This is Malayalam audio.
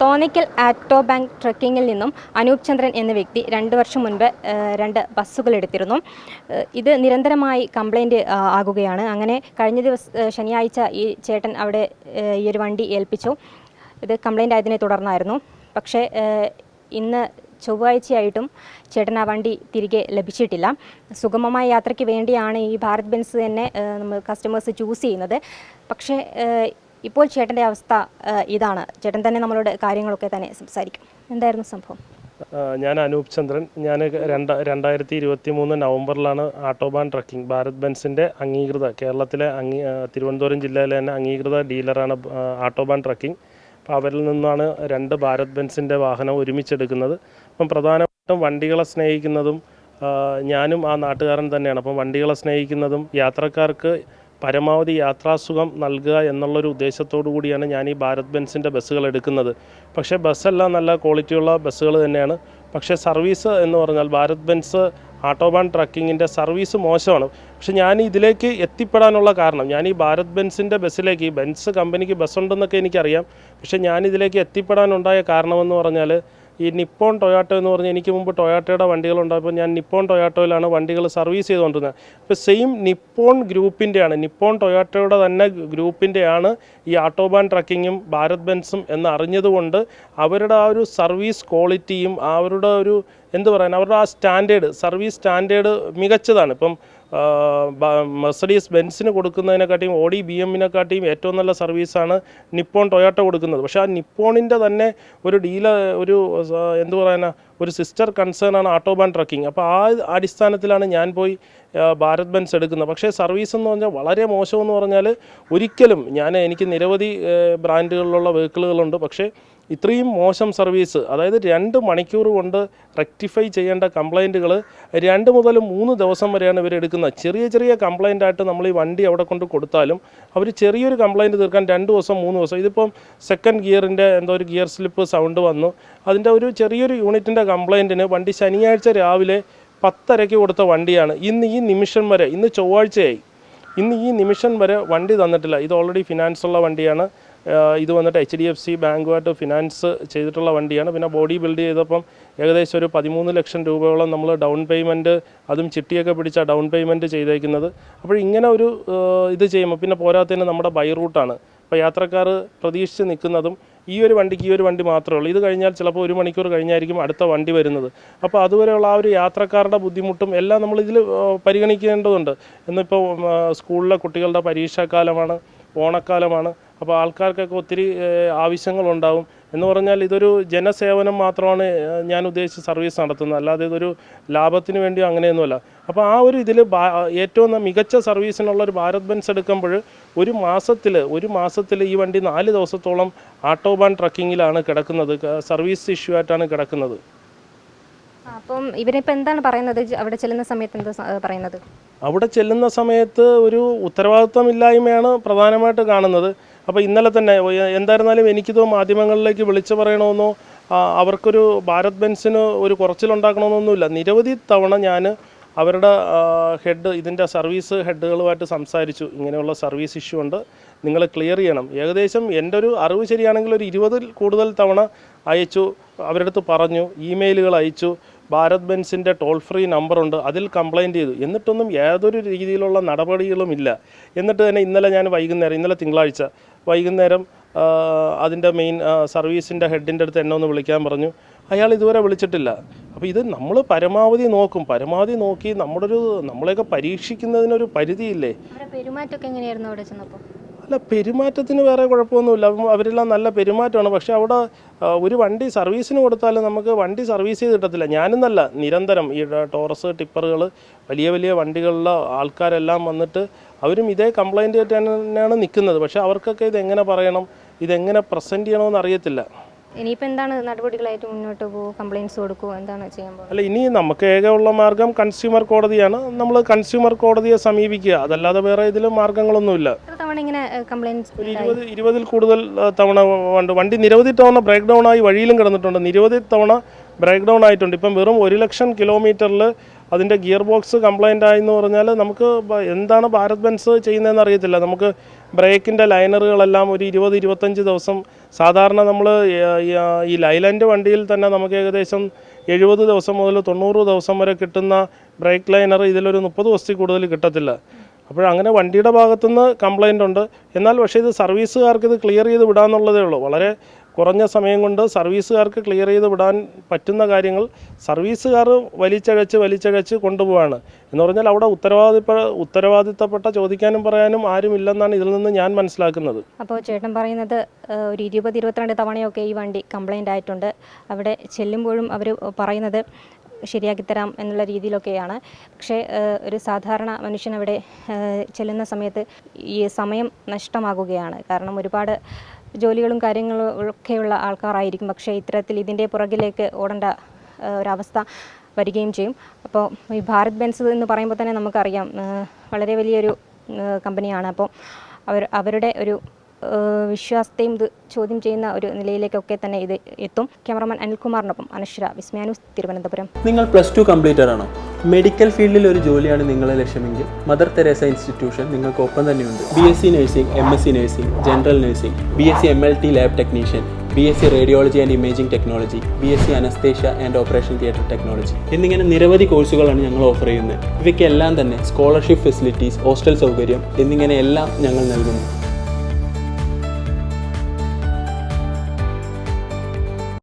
തോന്നിക്കൽ ആക്ടോ ബാങ്ക് ട്രക്കിങ്ങിൽ നിന്നും അനൂപ് ചന്ദ്രൻ എന്ന വ്യക്തി രണ്ട് വർഷം മുൻപ് രണ്ട് ബസ്സുകൾ എടുത്തിരുന്നു. ഇത് നിരന്തരമായി കംപ്ലൈന്റ് ആകുകയാണ്. അങ്ങനെ കഴിഞ്ഞ ദിവസം ശനിയാഴ്ച ഈ ചേട്ടൻ അവിടെ ഈ ഒരു വണ്ടി ഏൽപ്പിച്ചു. ഇത് കംപ്ലൈന്റ് ആയതിനെ തുടർന്നായിരുന്നു. പക്ഷേ ഇന്ന് ചൊവ്വാഴ്ചയായിട്ടും ചേട്ടൻ ആ വണ്ടി തിരികെ ലഭിച്ചിട്ടില്ല. സുഗമമായ യാത്രയ്ക്ക് വേണ്ടിയാണ് ഈ ഭാരത് ബെൻസ് തന്നെ നമ്മൾ കസ്റ്റമേഴ്സ് ചൂസ് ചെയ്യുന്നത്. പക്ഷേ ഇപ്പോൾ ചേട്ടന്റെ അവസ്ഥ ഇതാണ്. ചേട്ടൻ തന്നെ നമ്മളോട് കാര്യങ്ങളൊക്കെ തന്നെ സംസാരിക്കും. എന്തായിരുന്നു സംഭവം? ഞാൻ അനൂപ് ചന്ദ്രൻ. ഞാൻ രണ്ട രണ്ടായിരത്തി ഇരുപത്തി മൂന്ന് നവംബറിലാണ് ആട്ടോബാൻ ട്രക്കിംഗ് ഭാരത് ബെൻസിന്റെ അംഗീകൃത കേരളത്തിലെ അംഗീ തിരുവനന്തപുരം ജില്ലയിലെ തന്നെ അംഗീകൃത ഡീലറാണ് ആട്ടോബാൻ ട്രക്കിംഗ്. അപ്പോൾ അവരിൽ നിന്നാണ് രണ്ട് ഭാരത് ബെൻസിന്റെ വാഹനം ഒരുമിച്ചെടുക്കുന്നത്. അപ്പം പ്രധാനമായിട്ടും വണ്ടികളെ സ്നേഹിക്കുന്നതും ഞാനും ആ നാട്ടുകാരൻ തന്നെയാണ്. അപ്പം വണ്ടികളെ സ്നേഹിക്കുന്നതും യാത്രക്കാർക്ക് പരമാവധി യാത്രാസുഖം നൽകുക എന്നുള്ളൊരു ഉദ്ദേശത്തോടു കൂടിയാണ് ഞാൻ ഈ ഭാരത് ബെൻസിന്റെ ബസ്സുകൾ എടുക്കുന്നത്. പക്ഷേ ബസ്സെല്ലാം നല്ല ക്വാളിറ്റിയുള്ള ബസ്സുകൾ തന്നെയാണ്. പക്ഷേ സർവീസ് എന്ന് പറഞ്ഞാൽ ഭാരത് ബെൻസ് ആട്ടോബാൻ ട്രക്കിങ്ങിന്റെ സർവീസ് മോശമാണ്. പക്ഷേ ഞാൻ ഇതിലേക്ക് എത്തിപ്പെടാനുള്ള കാരണം ഞാൻ ഈ ഭാരത് ബെൻസിന്റെ ബസ്സിലേക്ക് ബെൻസ് കമ്പനിക്ക് ബസ്സുണ്ടെന്നൊക്കെ എനിക്കറിയാം. പക്ഷേ ഞാൻ ഇതിലേക്ക് എത്തിപ്പെടാനുണ്ടായ കാരണമെന്ന് പറഞ്ഞാൽ ഈ നിപ്പോൺ ടൊയാട്ടോ എന്ന് പറഞ്ഞാൽ എനിക്ക് മുമ്പ് ടൊയാട്ടോയുടെ വണ്ടികളുണ്ടായപ്പോൾ ഞാൻ നിപ്പോൺ ടൊയാട്ടോയിലാണ് വണ്ടികൾ സർവീസ് ചെയ്തുകൊണ്ടിരുന്നത്. അപ്പോൾ സെയിം നിപ്പോൺ ഗ്രൂപ്പിന്റെയാണ് നിപ്പോൺ ടൊയാട്ടോയുടെ തന്നെ ഗ്രൂപ്പിന്റെയാണ് ഈ ആട്ടോബാൻ ട്രക്കിങ്ങും ഭാരത് ബെൻസും എന്നറിഞ്ഞതുകൊണ്ട് അവരുടെ ആ ഒരു സർവീസ് ക്വാളിറ്റിയും അവരുടെ ഒരു എന്ത് പറയാൻ അവരുടെ ആ സ്റ്റാൻഡേർഡ് സർവീസ് സ്റ്റാൻഡേർഡ് മികച്ചതാണ്. ഇപ്പം മെർസഡീസ് ബെൻസിന് കൊടുക്കുന്നതിനെക്കാട്ടിയും ഓഡി ബി എമ്മിനെക്കാട്ടിയും ഏറ്റവും നല്ല സർവീസാണ് നിപ്പോൺ ടൊയാട്ടോ കൊടുക്കുന്നത്. പക്ഷേ ആ നിപ്പോണിന്റെ തന്നെ ഒരു ഡീലർ ഒരു എന്തു പറയുന്ന ഒരു സിസ്റ്റർ കൺസേൺ ആണ് ആട്ടോബാൻ ട്രക്കിംഗ്. അപ്പോൾ ആ അടിസ്ഥാനത്തിലാണ് ഞാൻ പോയി ഭാരത് ബെൻസ് എടുക്കുന്നത്. പക്ഷേ സർവീസ് എന്ന് പറഞ്ഞാൽ വളരെ മോശമെന്ന് പറഞ്ഞാൽ ഒരിക്കലും ഞാൻ എനിക്ക് നിരവധി ബ്രാൻഡുകളിലുള്ള വെഹിക്കിളുകളുണ്ട്. പക്ഷേ ഇത്രയും മോശം സർവീസ് അതായത് രണ്ട് മണിക്കൂർ കൊണ്ട് റെക്ടിഫൈ ചെയ്യേണ്ട കംപ്ലൈന്റുകൾ രണ്ട് മുതൽ മൂന്ന് ദിവസം വരെയാണ് ഇവർ എടുക്കുന്നത്. ചെറിയ ചെറിയ കംപ്ലൈന്റ് ആയിട്ട് നമ്മൾ ഈ വണ്ടി അവിടെ കൊണ്ട് കൊടുത്താലും അവർ ചെറിയൊരു കംപ്ലൈന്റ് തീർക്കാൻ രണ്ട് ദിവസം മൂന്ന് ദിവസം. ഇതിപ്പം സെക്കൻഡ് ഗിയറിന്റെ എന്തോ ഒരു ഗിയർ സ്ലിപ്പ് സൗണ്ട് വന്നു. അതിന്റെ ഒരു ചെറിയൊരു യൂണിറ്റിന്റെ കംപ്ലൈന്റിന് വണ്ടി ശനിയാഴ്ച രാവിലെ പത്തരയ്ക്ക് കൊടുത്ത വണ്ടിയാണ്. ഇന്ന് ഈ നിമിഷം വരെ ഇന്ന് ചൊവ്വാഴ്ചയായി. ഇന്ന് ഈ നിമിഷം വരെ വണ്ടി തന്നിട്ടില്ല. ഇത് ഓൾറെഡി ഫിനാൻസ് ഉള്ള വണ്ടിയാണ്. ഇത് വന്നിട്ട് എച്ച് ഡി എഫ് സി ബാങ്കുമായിട്ട് ഫിനാൻസ് ചെയ്തിട്ടുള്ള വണ്ടിയാണ്. പിന്നെ ബോഡി ബിൽഡ് ചെയ്തപ്പം ഏകദേശം ഒരു പതിമൂന്ന് ലക്ഷം രൂപയോളം നമ്മൾ ഡൗൺ പേയ്മെന്റ് അതും ചിട്ടിയൊക്കെ പിടിച്ച ഡൗൺ പേയ്മെന്റ് ചെയ്തേക്കുന്നത്. അപ്പോൾ ഇങ്ങനെ ഒരു ഇത് ചെയ്യുമ്പോൾ പിന്നെ പോരാത്തതിന് നമ്മുടെ ബൈ റൂട്ടാണ് അപ്പോൾ യാത്രക്കാർ പ്രതീക്ഷിച്ച് നിൽക്കുന്നതും ഈ ഒരു വണ്ടിക്ക് ഈ ഒരു വണ്ടി മാത്രമേ ഉള്ളൂ. ഇത് കഴിഞ്ഞാൽ ചിലപ്പോൾ ഒരു മണിക്കൂർ കഴിഞ്ഞായിരിക്കും അടുത്ത വണ്ടി വരുന്നത്. അപ്പോൾ അതുവരെയുള്ള ആ ഒരു യാത്രക്കാരുടെ ബുദ്ധിമുട്ടും എല്ലാം നമ്മൾ ഇതിൽ പരിഗണിക്കേണ്ടതുണ്ട്. ഇന്നിപ്പോൾ സ്കൂളിലെ കുട്ടികളുടെ പരീക്ഷാക്കാലമാണ് ഓണക്കാലമാണ്. അപ്പോൾ ആൾക്കാർക്കൊക്കെ ഒത്തിരി ആവശ്യങ്ങളുണ്ടാവും. എന്ന് പറഞ്ഞാൽ ഇതൊരു ജനസേവനം മാത്രമാണ് ഞാൻ ഉദ്ദേശിച്ച് സർവീസ് നടത്തുന്നത്. അല്ലാതെ ഇതൊരു ലാഭത്തിന് വേണ്ടി അങ്ങനെയൊന്നുമല്ല. അപ്പോൾ ആ ഒരു ഇതിൽ ഏറ്റവും മികച്ച സർവീസിനുള്ള ഒരു ഭാരത് ബെൻസ് എടുക്കുമ്പോൾ ഒരു മാസത്തിൽ ഒരു മാസത്തിൽ ഈ വണ്ടി നാല് ദിവസത്തോളം ആട്ടോബാൻ ട്രക്കിങ്ങിലാണ് കിടക്കുന്നത്. സർവീസ് ഇഷ്യൂ ആയിട്ടാണ് കിടക്കുന്നത്. അപ്പം ഇവരിപ്പോൾ എന്താണ് പറയുന്നത്? അവിടെ ചെല്ലുന്ന സമയത്ത് എന്താ പറയുന്നത്? അവിടെ ചെല്ലുന്ന സമയത്ത് ഒരു ഉത്തരവാദിത്വമില്ലായ്മയാണ് പ്രധാനമായിട്ട് കാണുന്നത്. അപ്പോൾ ഇന്നലെ തന്നെ എന്തായിരുന്നാലും എനിക്കിത് മാധ്യമങ്ങളിലേക്ക് വിളിച്ചു പറയണമെന്നോ അവർക്കൊരു ഭാരത് ബെൻസിന് ഒരു കുറച്ചിലുണ്ടാക്കണമെന്നൊന്നുമില്ല. നിരവധി തവണ ഞാൻ അവരുടെ ഹെഡ് ഇതിന്റെ സർവീസ് ഹെഡുകളുമായിട്ട് സംസാരിച്ചു. ഇങ്ങനെയുള്ള സർവീസ് ഇഷ്യൂ ഉണ്ട്. നിങ്ങൾ ക്ലിയർ ചെയ്യണം. ഏകദേശം എന്റെ ഒരു അറിവ് ശരിയാണെങ്കിൽ ഒരു ഇരുപതിൽ കൂടുതൽ തവണ അയച്ചു അവരുടെ അടുത്ത് പറഞ്ഞു ഇമെയിലുകൾ അയച്ചു. ഭാരത് ബെൻസിന്റെ ടോൾ ഫ്രീ നമ്പറുണ്ട് അതിൽ കംപ്ലയിന്റ് ചെയ്തു. എന്നിട്ടൊന്നും യാതൊരു രീതിയിലുള്ള നടപടികളും ഇല്ല. എന്നിട്ട് തന്നെ ഇന്നലെ ഞാൻ വൈകുന്നേരം ഇന്നലെ തിങ്കളാഴ്ച വൈകുന്നേരം അതിന്റെ മെയിൻ സർവീസിന്റെ ഹെഡിന്റെ അടുത്ത് എന്നെ ഒന്ന് വിളിക്കാൻ പറഞ്ഞു. അയാൾ ഇതുവരെ വിളിച്ചിട്ടില്ല. അപ്പോൾ ഇത് നമ്മൾ പരമാവധി നോക്കും. പരമാവധി നോക്കി നമ്മുടെ ഒരു നമ്മളെയൊക്കെ പരീക്ഷിക്കുന്നതിനൊരു പരിധിയില്ലേ? പെരുമാറ്റമൊക്കെ എങ്ങനെയായിരുന്നു അവിടെ ചെന്നപ്പോൾ? അല്ല പെരുമാറ്റത്തിന് വേറെ കുഴപ്പമൊന്നുമില്ല. അവരെല്ലാം നല്ല പെരുമാറ്റമാണ്. പക്ഷേ അവിടെ ഒരു വണ്ടി സർവീസിന് കൊടുത്താൽ നമുക്ക് വണ്ടി സർവീസ് ചെയ്ത് കിട്ടത്തില്ല. ഞാനെന്നല്ല നിരന്തരം ഈ ടോറസ് ടിപ്പറുകൾ വലിയ വലിയ വണ്ടികളിലെ ആൾക്കാരെല്ലാം വന്നിട്ട് അവരും ഇതേ കംപ്ലൈന്റ് തന്നെയാണ് നിൽക്കുന്നത് പക്ഷേ അവർക്കൊക്കെ ഇതെങ്ങനെ പറയണം? ഇതെങ്ങനെ പ്രസന്റ് ചെയ്യണമെന്ന് അറിയത്തില്ല. ഇനിയിപ്പോൾ എന്താണ് നടപടികളായിട്ട് മുന്നോട്ട് പോകുമോ കംപ്ലയിൻസ് കൊടുക്കുമോ എന്താണ് ചെയ്യാൻ പോകുന്നത്? അല്ല ഇനി നമുക്ക് ഏകയുള്ള മാർഗം കൺസ്യൂമർ കോടതിയാണ്. നമ്മൾ കൺസ്യൂമർ കോടതിയെ സമീപിക്കുക. അതല്ലാതെ വേറെ ഇതിൽ മാർഗങ്ങളൊന്നുമില്ല. തവണ ഇങ്ങനെ കംപ്ലയിൻസ് ഒരു ഇരുപത് ഇരുപതിൽ കൂടുതൽ തവണ ഉണ്ട് വണ്ടി നിരവധി തവണ ബ്രേക്ക് ഡൗൺ ആയി വഴിയിലും കിടന്നിട്ടുണ്ട്. നിരവധി തവണ ബ്രേക്ക് ഡൗൺ ആയിട്ടുണ്ട്. ഇപ്പം വെറും ഒരു ലക്ഷം കിലോമീറ്ററിൽ അതിന്റെ ഗിയർ ബോക്സ് കംപ്ലൈന്റ് ആയെന്ന് പറഞ്ഞാൽ നമുക്ക് എന്താണ് ഭാരത് ബെൻസ് ചെയ്യുന്നതെന്ന് അറിയത്തില്ല. നമുക്ക് ബ്രേക്കിന്റെ ലൈനറുകളെല്ലാം ഒരു ഇരുപത് ഇരുപത്തഞ്ച് ദിവസം സാധാരണ നമ്മൾ ഈ ലൈലന്റ് വണ്ടിയിൽ തന്നെ നമുക്ക് ഏകദേശം എഴുപത് ദിവസം മുതൽ തൊണ്ണൂറ് ദിവസം വരെ കിട്ടുന്ന ബ്രേക്ക് ലൈനർ ഇതിലൊരു മുപ്പത് ദിവസത്തിൽ കൂടുതൽ കിട്ടത്തില്ല. അപ്പോൾ അങ്ങനെ വണ്ടിയുടെ ഭാഗത്തുനിന്ന് കംപ്ലൈന്റ് ഉണ്ട്. എന്നാൽ പക്ഷേ ഇത് സർവീസുകാർക്ക് ഇത് ക്ലിയർ ചെയ്ത് വിടാമെന്നുള്ളതേ ഉള്ളൂ. വളരെ കുറഞ്ഞ സമയം കൊണ്ട് സർവീസുകാർക്ക് ക്ലിയർ ചെയ്ത് വിടാൻ പറ്റുന്ന കാര്യങ്ങൾ സർവീസുകാർ വലിച്ചഴച്ച് വലിച്ചഴച്ച് കൊണ്ടുപോവാണ്. എന്ന് പറഞ്ഞാൽ അവിടെ ഉത്തരവാദിപ്പ ഉത്തരവാദിത്തപ്പെട്ട ചോദിക്കാനും പറയാനും ആരുമില്ലെന്നാണ് ഇതിൽ നിന്ന് ഞാൻ മനസ്സിലാക്കുന്നത്. അപ്പോൾ ചേട്ടൻ പറയുന്നത് ഒരു ഇരുപത് ഇരുപത്തിരണ്ട് തവണയൊക്കെ ഈ വണ്ടി കംപ്ലൈന്റ് ആയിട്ടുണ്ട്. അവിടെ ചെല്ലുമ്പോഴും അവർ പറയുന്നത് ശരിയാക്കി തരാം എന്നുള്ള രീതിയിലൊക്കെയാണ്. പക്ഷേ ഒരു സാധാരണ മനുഷ്യൻ അവിടെ ചെല്ലുന്ന സമയത്ത് ഈ സമയം നഷ്ടമാകുകയാണ്. കാരണം ഒരുപാട് ജോലികളും കാര്യങ്ങളും ഒക്കെയുള്ള ആൾക്കാരായിരിക്കും. പക്ഷേ ഇത്തരത്തിൽ ഇതിന്റെ പുറകിലേക്ക് ഓടേണ്ട ഒരവസ്ഥ വരികയും ചെയ്യും. അപ്പോൾ ഈ ഭാരത് ബെൻസ് എന്ന് പറയുമ്പോൾ തന്നെ നമുക്കറിയാം വളരെ വലിയൊരു കമ്പനിയാണ്. അപ്പോൾ അവർ അവരുടെ ഒരു വിശ്വാസത്തെയും ഇത് ചോദ്യം ചെയ്യുന്ന ഒരു നിലയിലേക്കൊക്കെ തന്നെ ഇത് എത്തും. ക്യാമറമാൻ അനിൽകുമാറിനൊപ്പം അനശ്വര വിസ്മയാനൂസ് തിരുവനന്തപുരം. നിങ്ങൾ പ്ലസ് ടു കംപ്ലീറ്റർ ആണോ? മെഡിക്കൽ ഫീൽഡിൽ ഒരു ജോലിയാണ് നിങ്ങളെ ലക്ഷ്യമെങ്കിൽ മദർ തെരേസ ഇൻസ്റ്റിറ്റ്യൂഷൻ നിങ്ങൾക്ക് ഒപ്പം തന്നെയുണ്ട്. B S C nursing M S C nursing general nursing B S C M L T lab technician B S C radiology and imaging technology B S C anaesthesia and operation theatre technology എന്നിങ്ങനെ നിരവധി കോഴ്സുകളാണ് ഞങ്ങൾ ഓഫർ ചെയ്യുന്നത്. ഇവയ്ക്കെല്ലാം തന്നെ സ്കോളർഷിപ്പ് ഫെസിലിറ്റീസ് ഹോസ്റ്റൽ സൗകര്യം എന്നിങ്ങനെ എല്ലാം ഞങ്ങൾ നൽകുന്നു.